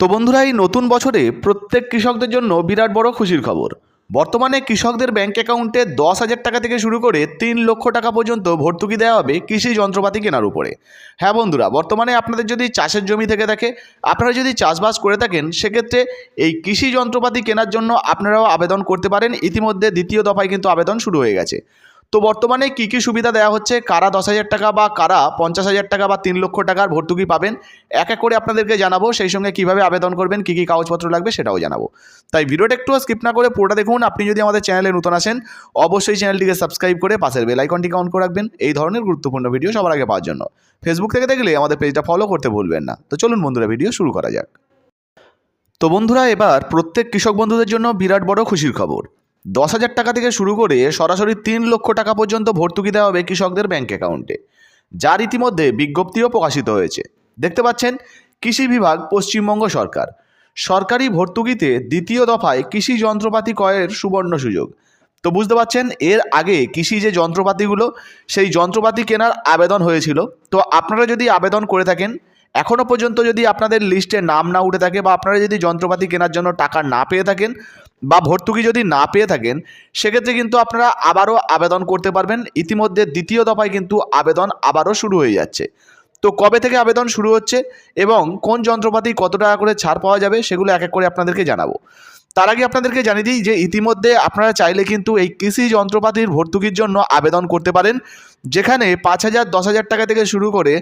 তো বন্ধুরা, এই নতুন বছরে প্রত্যেক কৃষকদের জন্য বিরাট বড় খুশির খবর। বর্তমানে কৃষকদের ব্যাংক অ্যাকাউন্টে দশ হাজার টাকা থেকে শুরু করে তিন লক্ষ টাকা পর্যন্ত ভর্তুকি দেওয়া হবে কৃষি যন্ত্রপাতি কেনার উপরে। হ্যাঁ বন্ধুরা, বর্তমানে আপনাদের যদি চাষের জমি থেকে থাকে, আপনারা যদি চাষবাস করে থাকেন, সেক্ষেত্রে এই কৃষি যন্ত্রপাতি কেনার জন্য আপনারাও আবেদন করতে পারেন। ইতিমধ্যে দ্বিতীয় দফায় কিন্তু আবেদন শুরু হয়ে গেছে। তো বর্তমানে কী কী সুবিধা দেওয়া হচ্ছে? কারা দশ হাজার টাকা বা কারা পঞ্চাশ হাজার টাকা বা তিন লক্ষ টাকার ভর্তুকি পাবেন? এক এক করে আপনাদেরকে জানাব, সেই সঙ্গে কীভাবে আবেদন করবেন, কী কী কাগজপত্র লাগবে সেটাও জানাব। তাই ভিডিওটা একটু স্কিপ না করে পুরোটা দেখুন। আপনি যদি আমাদের চ্যানেলে নতুন আসেন, অবশ্যই চ্যানেলটিকে সাবস্ক্রাইব করে পাশের বেল আইকনটিকে অন করে রাখবেন। এই ধরনের গুরুত্বপূর্ণ ভিডিও সবার আগে পাওয়ার জন্য। ফেসবুক থেকে দেখলে আমাদের পেজটা ফলো করতে ভুলবেন না। তো চলুন বন্ধুরা, ভিডিও শুরু করা যাক। তো বন্ধুরা, এবার প্রত্যেক কৃষক বন্ধুদের জন্য বিরাট বড় খুশির খবর। দশ হাজার টাকা থেকে শুরু করে সরাসরি তিন লক্ষ টাকা পর্যন্ত ভর্তুকি দেওয়া হবে কৃষকদের ব্যাঙ্ক অ্যাকাউন্টে যার ইতিমধ্যে বিজ্ঞপ্তিও প্রকাশিত হয়েছে। দেখতে পাচ্ছেন, কৃষি বিভাগ, পশ্চিমবঙ্গ সরকার। সরকারি ভর্তুকিতে দ্বিতীয় দফায় কৃষি যন্ত্রপাতি ক্রয়ের সুবর্ণ সুযোগ। তো বুঝতে পারছেন এর আগে কৃষি যে যন্ত্রপাতিগুলো, সেই যন্ত্রপাতি কেনার আবেদন হয়েছিল। তো আপনারা যদি আবেদন করে থাকেন এখনও পর্যন্ত যদি আপনাদের লিস্টে নাম না উঠে থাকে বা আপনারা যদি যন্ত্রপাতি কেনার জন্য টাকা না পেয়ে থাকেন বা ভর্তুকি যদি না পেয়ে থাকেন, সেক্ষেত্রে কিন্তু আপনারা আবারও আবেদন করতে পারবেন। ইতিমধ্যে দ্বিতীয় দফায় কিন্তু আবেদন আবারও শুরু হয়ে যাচ্ছে। তো কবে থেকে আবেদন শুরু হচ্ছে এবং কোন যন্ত্রপাতি কত টাকা করে ছাড় পাওয়া যাবে সেগুলো এক এক করে আপনাদেরকে জানাব। তার আগে আপনাদেরকে জানিয়ে দিই যে ইতিমধ্যে আপনারা চাইলে কিন্তু এই কৃষি যন্ত্রপাতির ভর্তুকির জন্য আবেদন করতে পারেন, যেখানে পাঁচ হাজার, দশ হাজার টাকা থেকে শুরু করে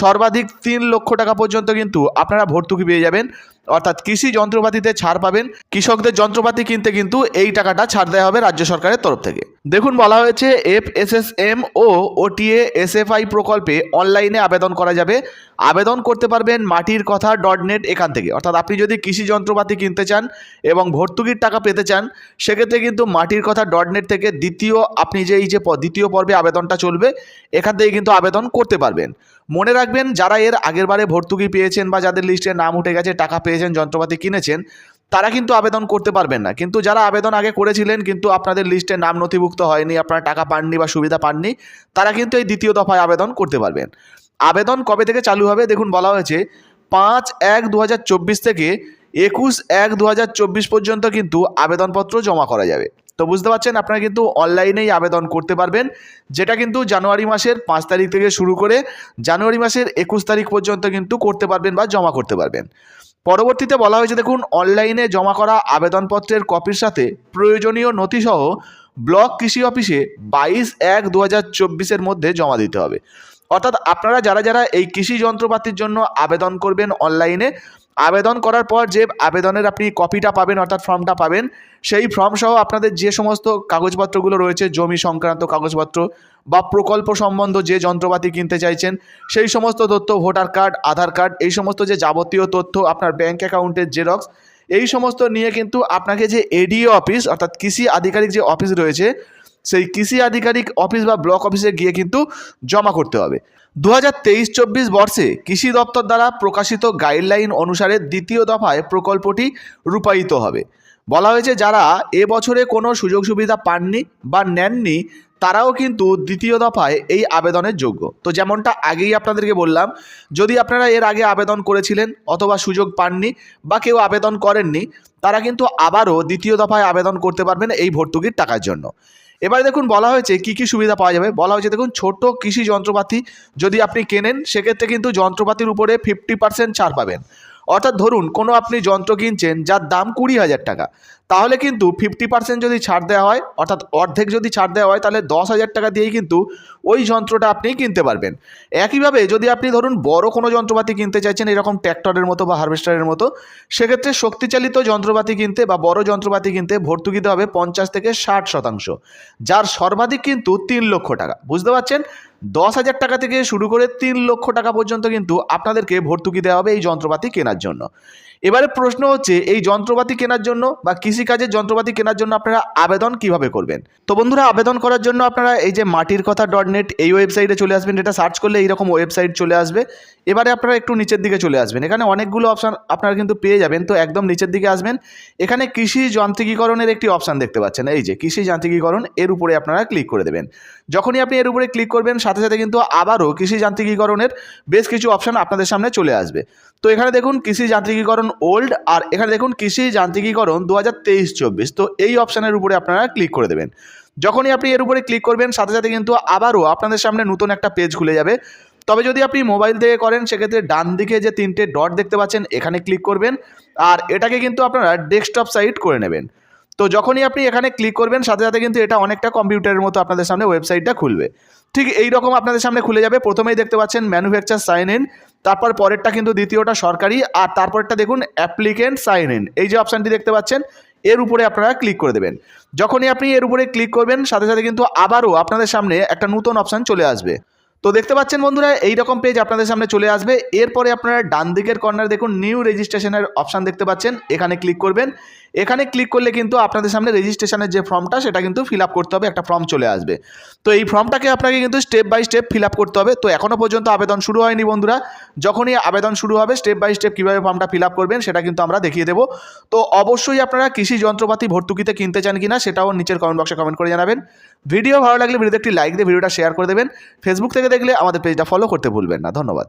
সর্বাধিক তিন লক্ষ টাকা পর্যন্ত কিন্তু আপনারা ভর্তুকি পেয়ে যাবেন। অর্থাৎ কৃষি যন্ত্রপাতিতে ছাড় পাবেন, কৃষকদের যন্ত্রপাতি কিনতে কিন্তু এই টাকাটা ছাড় দেওয়া হবে রাজ্য সরকারের তরফ থেকে। দেখুন, বলা হয়েছে F S S M O O T A S F I প্রকল্পে অনলাইনে আবেদন করা যাবে। আবেদন করতে পারবেন মাটির কথা ডট নেট এখান থেকে। অর্থাৎ আপনি যদি কৃষি যন্ত্রপাতি কিনতে চান এবং ভর্তুকির টাকা পেতে চান, সেক্ষেত্রে কিন্তু মাটির কথা ডট নেট থেকে দ্বিতীয়, আপনি যে এই যে দ্বিতীয় পর্বে আবেদনটা চলবে, এখান থেকে কিন্তু আবেদন করতে পারবেন। মনে রাখবেন, যারা এর আগের বারে ভর্তুকি পেয়েছেন বা যাদের লিস্টে নাম উঠে গেছে, টাকা পেয়েছেন, যন্ত্রপাতি কিনেছেন, তারা কিন্তু আবেদন করতে পারবেন না। কিন্তু যারা আবেদন আগে করেছিলেন, কিন্তু আপনাদের লিস্টে নাম নথিভুক্ত হয়নি, আপনারা টাকা পাননি বা সুবিধা পাননি, তারা কিন্তু এই দ্বিতীয় দফায় আবেদন করতে পারবেন। আবেদন কবে থেকে চালু হবে? দেখুন, বলা হয়েছে পাঁচ এক দু থেকে একুশ এক দু পর্যন্ত কিন্তু আবেদনপত্র জমা করা যাবে। তো বুঝতে পারছেন, আপনারা কিন্তু অনলাইনেই আবেদন করতে পারবেন। যেটা কিন্তু জানুয়ারি মাসের পাঁচ তারিখ থেকে শুরু করে জানুয়ারি মাসের একুশ তারিখ পর্যন্ত কিন্তু করতে পারবেন বা জমা করতে পারবেন। পরবর্তীতে বলা হয়েছে, দেখুন, অনলাইনে জমা করা আবেদনপত্রের কপির সাথে প্রয়োজনীয় নথিসহ ব্লক কৃষি অফিসে বাইশ এক দু হাজার চব্বিশের মধ্যে জমা দিতে হবে। অর্থাৎ আপনারা যারা যারা এই কৃষি যন্ত্রপাতির জন্য আবেদন করবেন অনলাইনে আবেদন করার পর যে আবেদনের আপনি কপিটা পাবেন, অর্থাৎ ফর্মটা পাবেন, সেই ফর্ম সহ আপনাদের যে সমস্ত কাগজপত্রগুলো রয়েছে, জমি সংক্রান্ত কাগজপত্র বা প্রকল্প সম্বন্ধ যে যন্ত্রপাতি কিনতে চাইছেন, সেই সমস্ত তথ্য, ভোটার কার্ড, আধার কার্ড, এই সমস্ত যে যাবতীয় তথ্য, আপনার ব্যাংক অ্যাকাউন্টের জেরক্স এই সমস্ত নিয়ে কিন্তু আপনাকে যে এডিও অফিস অর্থাৎ কৃষি আধিকারিক যে অফিস রয়েছে সেই কৃষি আধিকারিক অফিস বা ব্লক অফিসে গিয়ে কিন্তু জমা করতে হবে। দু হাজার তেইশ চব্বিশ বর্ষে কৃষি দপ্তর দ্বারা প্রকাশিত গাইডলাইন অনুসারে দ্বিতীয় দফায় প্রকল্পটি রূপায়িত হবে। বলা হয়েছে, যারা এবছরে কোনো সুযোগ সুবিধা পাননি বা নেননি, তারাও কিন্তু দ্বিতীয় দফায় এই আবেদনের যোগ্য। তো যেমনটা আগেই আপনাদেরকে বললাম, যদি আপনারা এর আগে আবেদন করেছিলেন অথবা সুযোগ পাননি বা কেউ আবেদন করেননি, তারা কিন্তু আবারও দ্বিতীয় দফায় আবেদন করতে পারবেন এই ভর্তুকির টাকার জন্য। এবারে দেখুন বলা হয়েছে কি কি সুবিধা পাওয়া যাবে। বলা হয়েছে দেখুন ছোট কৃষি যন্ত্রপাতি যদি আপনি কেনেন, সেক্ষেত্রে কিন্তু যন্ত্রপাতির উপরে ফিফটি পার্সেন্ট ছাড় পাবেন। অর্থাৎ ধরুন কোনো আপনি যন্ত্র কিনছেন যার দাম কুড়ি হাজার টাকা তাহলে কিন্তু ফিফটি পার্সেন্ট যদি ছাড় দেওয়া হয়, অর্থাৎ অর্ধেক যদি ছাড় দেওয়া হয়, তাহলে দশ হাজার টাকা দিয়েই কিন্তু ওই যন্ত্রটা আপনি কিনতে পারবেন। একইভাবে যদি আপনি ধরুন বড় কোনো যন্ত্রপাতি কিনতে চাইছেন, এরকম ট্র্যাক্টরের মতো বা হারভেস্টারের মতো, সেক্ষেত্রে শক্তিচালিত যন্ত্রপাতি কিনতে বা বড় যন্ত্রপাতি কিনতে ভর্তুকি দিতে হবে পঞ্চাশ থেকে ষাট শতাংশ, যার সর্বাধিক কিন্তু তিন লক্ষ টাকা। বুঝতে পারছেন? দশ হাজার টাকা থেকে শুরু করে তিন লক্ষ টাকা পর্যন্ত কিন্তু আপনাদেরকে ভর্তুকি দেওয়া হবে এই যন্ত্রপাতি কেনার জন্য। এবারে প্রশ্ন হচ্ছে, এই যন্ত্রপাতি কেনার জন্য বা কৃষিকাজের যন্ত্রপাতি কেনার জন্য আপনারা আবেদন কীভাবে করবেন? তো বন্ধুরা, আবেদন করার জন্য আপনারা এই যে মাটির কথা ডট নেট এই ওয়েবসাইটে চলে আসবেন। এটা সার্চ করলে এইরকম ওয়েবসাইট চলে আসবে। এবারে আপনারা একটু নিচের দিকে চলে আসবেন। এখানে অনেকগুলো অপশান আপনারা কিন্তু পেয়ে যাবেন। তো একদম নিচের দিকে আসবেন। এখানে কৃষি যান্ত্রিকীকরণের একটি অপশান দেখতে পাচ্ছেন। এই যে কৃষি যান্ত্রিকীকরণ, এর উপরে আপনারা ক্লিক করে দেবেন। যখনই আপনি এর উপরে ক্লিক করবেন, সাথে সাথে কিন্তু আবারও কৃষি যান্ত্রিকীকরণের বেশ কিছু অপশান আপনাদের সামনে চলে আসবে। তো এখানে দেখুন, কৃষি যান্ত্রিকীকরণ ওল্ড আর এখানে দেখুন, কৃষি যান্ত্রিকীকরণ দু হাজার তেইশ, চব্বিশ, তো এই অপশানের উপরে আপনারা ক্লিক করে দেবেন। যখনই আপনি এর উপরে ক্লিক করবেন, সাথে সাথে কিন্তু আবারও আপনাদের সামনে নতুন একটা পেজ খুলে যাবে। তবে যদি আপনি মোবাইল থেকে করেন, সেক্ষেত্রে ডান দিকে যে তিনটে ডট দেখতে পাচ্ছেন, এখানে ক্লিক করবেন। আর এটাকে কিন্তু আপনারা ডেস্কটপ সাইট করে নেবেন। তো যখনই আপনি এখানে ক্লিক করবেন, সাথে সাথে কিন্তু এটা অনেকটা কম্পিউটারের মতো আপনাদের সামনে ওয়েবসাইটটা খুলবে। ঠিক এই রকম আপনাদের সামনে খুলে যাবে। প্রথমেই দেখতে পাচ্ছেন ম্যানুফ্যাকচার সাইন ইন তারপর পরেরটা কিন্তু দ্বিতীয়টা সরকারি, আর তারপরটা দেখুন অ্যাপ্লিকেন্ট সাইন ইন এই যে অপশানটি দেখতে পাচ্ছেন এর উপরে আপনারা ক্লিক করে দেবেন। যখনই আপনি এর উপরে ক্লিক করবেন, সাথে সাথে কিন্তু আবারও আপনাদের সামনে একটা নতুন অপশান চলে আসবে। তো দেখতে পাচ্ছেন বন্ধুরা এই রকম পেজ আপনাদের সামনে চলে আসবে। এরপরে আপনারা ডান দিকের কর্নার দেখুন নিউ রেজিস্ট্রেশনের অপশান দেখতে পাচ্ছেন। এখানে ক্লিক করবেন। এখানে ক্লিক করলে কিন্তু আপনাদের সামনে রেজিস্ট্রেশনের যে ফর্মটা সেটা কিন্তু ফিল করতে হবে, একটা ফর্ম চলে আসবে। তো এই ফর্মটাকে আপনাকে কিন্তু স্টেপ বাই স্টেপ ফিল করতে হবে। তো এখনও পর্যন্ত আবেদন শুরু হয়নি বন্ধুরা। যখনই আবেদন শুরু হবে স্টেপ বাই স্টেপ কীভাবে ফর্মটা ফিল করবেন, সেটা কিন্তু আমরা দেখিয়ে দেবো। তো অবশ্যই আপনারা কৃষি যন্ত্রপাতি ভর্তুকিতে কিনতে চান কিনা, সেটাও নিচের কমেন্ট বক্সে কমেন্ট করে জানাবেন। ভিডিও ভালো লাগলে ভিডিওতে একটি লাইক দিয়ে ভিডিওটা শেয়ার করে দেবেন। ফেসবুক থেকে দেখলে আমাদের পেজটা ফলো করতে ভুলবেন না। ধন্যবাদ।